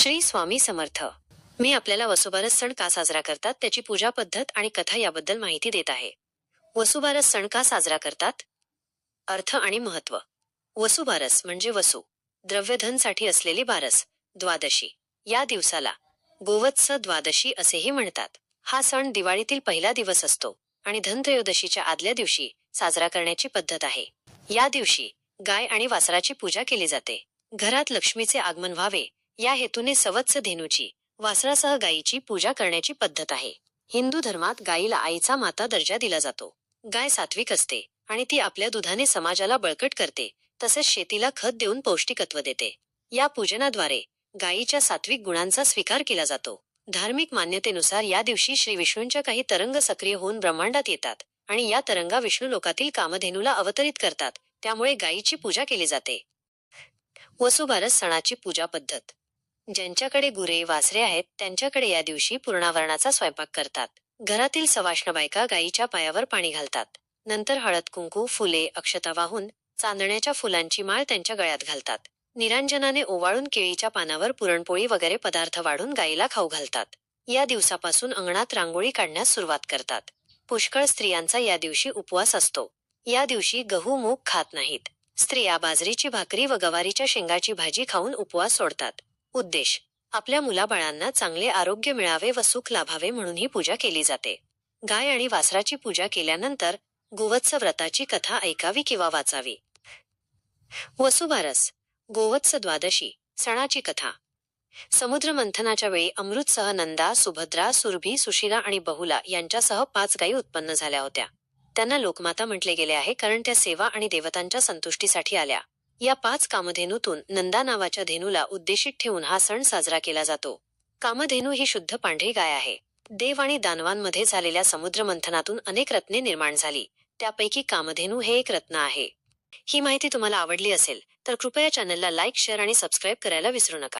श्री स्वामी समर्थ. मी आपल्याला वसुबारस सण का साजरा करतात त्याची पूजा पद्धत आणि कथा याबद्दल माहिती देत आहे. वसुबारस सण का साजरा करतात? अर्थ आणि महत्त्व. वसुबारस म्हणजे वसु. द्रव्यधनसाठी असलेली बारस द्वादशी. या दिवसाला गोवत्स द्वादशी असेही म्हणतात. हा सण दिवाळीतील पहिला दिवस असतो आणि धनत्रयोदशीच्या आदल्या दिवशी साजरा करण्याची पद्धत आहे. या दिवशी गाय आणि वासराची पूजा केली जाते. घरात लक्ष्मीचे आगमन व्हावे या हेतूने सवत्स धेनूची वासरासह गायीची पूजा करण्याची पद्धत आहे. हिंदू धर्मात गायीला आईचा माता दर्जा दिला जातो. गाय सात्विक असते आणि ती आपल्या दुधाने समाजाला बळकट करते तसेच शेतीला खत देऊन पौष्टिकत्व देते. या पूजनाद्वारे गायीच्या सात्विक गुणांचा स्वीकार केला जातो. धार्मिक मान्यतेनुसार या दिवशी श्री विष्णूंच्या काही तरंग सक्रिय होऊन ब्रह्मांडात येतात आणि या तरंगा विष्णू लोकातील कामधेनूला अवतरित करतात त्यामुळे गायीची पूजा केली जाते. वसुबारस सणाची पूजा पद्धत. ज्यांच्याकडे गुरे वासरे आहेत त्यांच्याकडे या दिवशी पूर्णावरणाचा स्वयंपाक करतात. घरातील सवाष्ण बायका गायीच्या पायावर पाणी घालतात. नंतर हळद कुंकू फुले अक्षता वाहून चांदण्याच्या फुलांची माळ त्यांच्या गळ्यात घालतात. निरांजनाने ओवाळून केळीच्या पानावर पुरणपोळी वगैरे पदार्थ वाढून गायीला खाऊ घालतात. या दिवसापासून अंगणात रांगोळी काढण्यास सुरुवात करतात. पुष्कळ स्त्रियांचा या दिवशी उपवास असतो. या दिवशी गहू मूग खात नाहीत. स्त्रिया बाजरीची भाकरी व गवारीच्या शेंगाची भाजी खाऊन उपवास सोडतात. उद्देश. आपल्या मुलाबाळांना चांगले आरोग्य मिळावे व सुख लाभावे म्हणून ही पूजा केली जाते. गाय आणि वासराची पूजा केल्यानंतर गोवत्स व्रताची कथा ऐकावी किंवा वाचावी? वसुबारस गोवत्स द्वादशी सणाची कथा. समुद्र मंथनाच्या वेळी अमृतसह नंदा सुभद्रा सुरभी सुशिला आणि बहुला यांच्यासह पाच गायी उत्पन्न झाल्या होत्या. त्यांना लोकमाता म्हटले गेले आहे कारण त्या सेवा आणि देवतांच्या संतुष्टीसाठी आल्या. या पाच कामधेनूतून नंदा नावाच्या धेनूला उद्देशित ठेवून हा सण साजरा केला जातो. कामधेनू ही शुद्ध पांढरी गाय आहे. देव आणि दानवांमध्ये झालेल्या समुद्र मंथनातून अनेक रत्ने निर्माण झाली. त्यापैकी कामधेनू हे एक रत्न आहे. ही माहिती तुम्हाला आवडली असेल तर कृपया चॅनलला लाईक शेअर आणि सबस्क्राईब करायला विसरू नका.